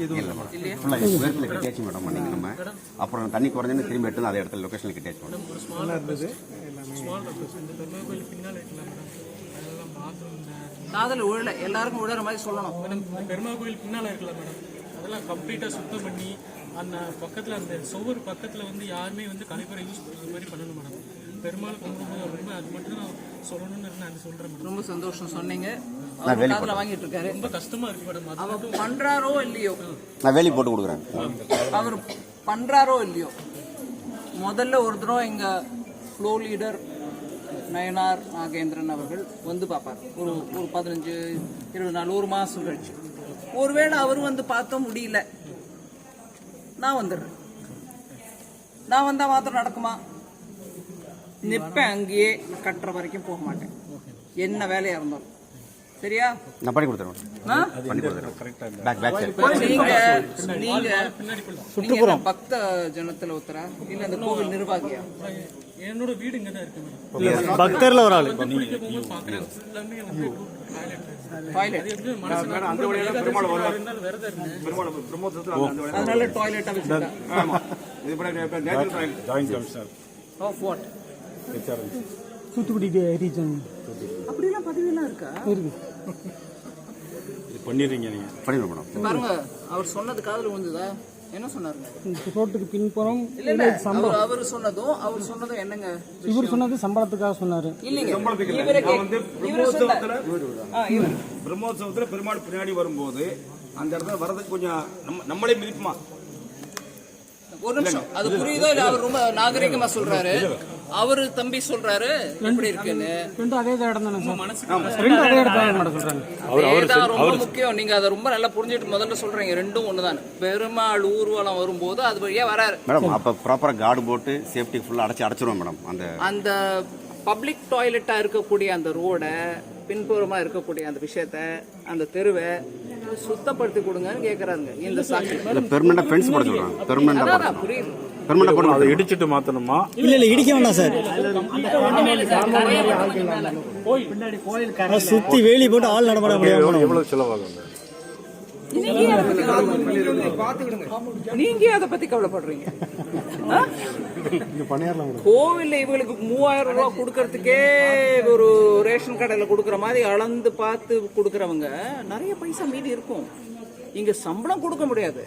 இல்லை மேடம் ஃபுல்லாக வேர்க்கில் கட்டியாச்சு மேடம் பண்ணிங்க நம்ம. அப்புறம் தண்ணி குறைஞ்சோன்னு திரும்பி எடுத்து அதே இடத்துல லொக்கேஷனில் கட்டியாச்சு மேடம் காதல் உழல எல்லாருக்கும் உழற மாதிரி சொல்லணும். மேடம் பெருமாள் கோயில் பின்னால் இருக்கலாம் மேடம் அதெல்லாம் கம்ப்ளீட்டாக சுத்தம் பண்ணி அந்த பக்கத்தில் அந்த சுவர் பக்கத்தில் வந்து யாருமே வந்து கழிப்பறை யூஸ் பண்ணுற மாதிரி பண்ணணும் மேடம் பெருமாள் கும்பிடும்போது ரொம்ப அது மட்டும் நான் சொல்லணும்னு நான் சொல்கிறேன் மேடம் ரொம்ப சந்தோஷம் சொன்னீங்க. வாங்கிட்டு இருக்காரு ரொம்ப கஷ்டமாக இருக்கு மேடம். அது அவர் பண்றாரோ இல்லையோ? நான் வேலி போட்டு கொடுக்குறேன். அவர் பண்றாரோ இல்லையோ? முதல்ல ஒரு தடவை எங்க ஃப்ளோ லீடர் நயனார் நாகேந்திரன் அவர்கள் வந்து பார்ப்பார். ஒரு ஒரு பதினஞ்சு இருபது நாள் ஒரு மாசம் கழிச்சு. ஒருவேளை அவர் வந்து பார்க்க முடியல. நான் வந்துடுறேன். நான் வந்தா மாத்திரம் நடக்குமா? நிப்பேன் அங்கேயே கட்டுற வரைக்கும் போக மாட்டேன். என்ன வேலையா இருந்தாலும். சரியா? நான் பண்ணி கொடுத்துறேன் நீங்க நீங்க பக்த ஜனத்துல ஒருத்தரா? இல்ல அந்த கோவில் நிர்வாகியா? என்னோட வீடு இங்கே தான் இருக்கு பக்தர்ல ஒரு ஆளு. அதனால toilet of what Thoothukudi region. அப்படிலாம் பதவியெல்லாம் இருக்கா? இருக்கு. இது பண்ணிடுறீங்க நீங்க. பண்ணிடுவோம் மேடம். பாருங்க அவர் சொன்னது காதுல விழுந்ததா? என்ன சொன்னாருங்க? ரோட்டுக்கு பின்புறம் இல்ல அவர் சொன்னதும் அவர் சொன்னதும் என்னங்க இவர் சொன்னது சம்பளத்துக்காக சொன்னாரு. இல்லைங்க. பிரம்மோத்சவத்துல பெருமாள் பின்னாடி வரும்போது அந்த இடத்துல வர்றதுக்கு கொஞ்சம் நம்ம நம்மளே மிதிப்புமா? ஒரு நிமிஷம். அது புரியுதோ இல்ல? அவர் ரொம்ப நாகரிகமா சொல்றாரு. அவரு தம்பி சொல்றாரு எப்படி இருக்குன்னு. ரெண்டும் அதே இடம் சொல்றாங்க. ரொம்ப முக்கியம் நீங்க அதை ரொம்ப நல்லா புரிஞ்சுட்டு முதல்ல சொல்றீங்க. ரெண்டும் ஒண்ணுதான். பெருமாள் ஊர்வலம் வரும்போது அது வழியா வராரு. மேடம் அப்போ ப்ராப்பராக கார்டு போட்டு சேஃப்டி ஃபுல்லாக அடைச்சி அடைச்சிருவோம் மேடம் அந்த அந்த பப்ளிக் டாய்லெட்டா இருக்கக்கூடிய அந்த ரோடை பின்புறமா இருக்கக்கூடிய அந்த விஷயத்த அந்த தெருவை சுத்தப்படுத்தி கொடுங்கன்னு கேக்குறாங்க இந்த சாட்சி இல்லை பெர்மனெண்டாக ஃபென்ஸ் போட போட அதான் புரியுது. பெர்மனெண்டாக போட்டு அதை இடிச்சிட்டு மாத்தணுமா? இல்ல இல்ல இடிக்க வேண்டாம் சார். சுத்தி வேலி போட்டு ஆள் நடமாட முடியாது எவ்வளவு செலவாகும் நீங்க அதை பத்தி கவலைப்படுறீங்க? கோவில்ல இவங்களுக்கு மூவாயிரம் ரூபாய் கொடுக்கறதுக்கே ஒரு ரேஷன் கடையில கொடுக்கற மாதிரி அளந்து பார்த்து கொடுக்கறவங்க நிறைய பைசா மீதி இருக்கும். இங்க சம்பளம் கொடுக்க முடியாது.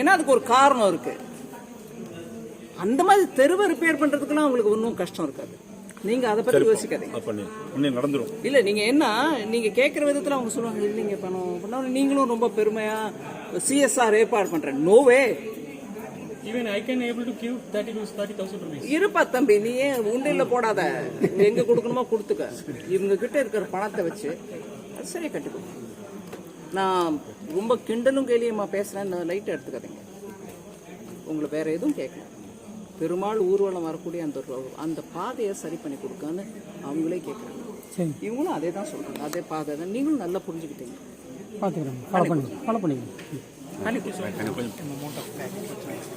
ஏன்னா அதுக்கு ஒரு காரணம் இருக்கு. அந்த மாதிரி தெருவை ரிப்பேர் பண்றதுக்குலாம் உங்களுக்கு ஒன்றும் கஷ்டம் இருக்காது. நீங்க அதை பத்தி யோசிக்காதீங்க. நடந்துரும். இல்ல நீங்க என்ன நீங்க கேக்குற விதத்துல அவங்க சொல்லுவாங்க இல்லைங்க பணம். பண்ண நீங்களும் ரொம்ப பெருமையா சிஎஸ்ஆர் ஏற்பாடு பண்றேன். No way even I can able to give thirty two thirty thousand rupees இருப்பா தம்பி நீ ஏன் உண்டியல்ல போடாத? எங்க கொடுக்கணுமோ கொடுத்துக்க. இவங்க கிட்ட இருக்கிற பணத்தை வச்சு அது சரியா கட்டுக்கோ. நான் ரொம்ப கிண்டலும் கேலியமா பேசுறேன் லைட் எடுத்துக்காதீங்க. உங்களை வேற எதுவும் கேட்கல பெருமாள் ஊர்வலம் வரக்கூடிய அந்த அந்த பாதையை சரி பண்ணி கொடுக்கன்னு அவங்களே கேட்குறாங்க இவங்களும் அதே தான் சொல்றாங்க. அதே பாதை தான். நீங்களும் நல்லா புரிஞ்சுக்கிட்டீங்க. பாத்துக்கிறேன். ஃபாலோ பண்ணி ஃபாலோ பண்ணிக்கிறேன். கண்டிப்பா.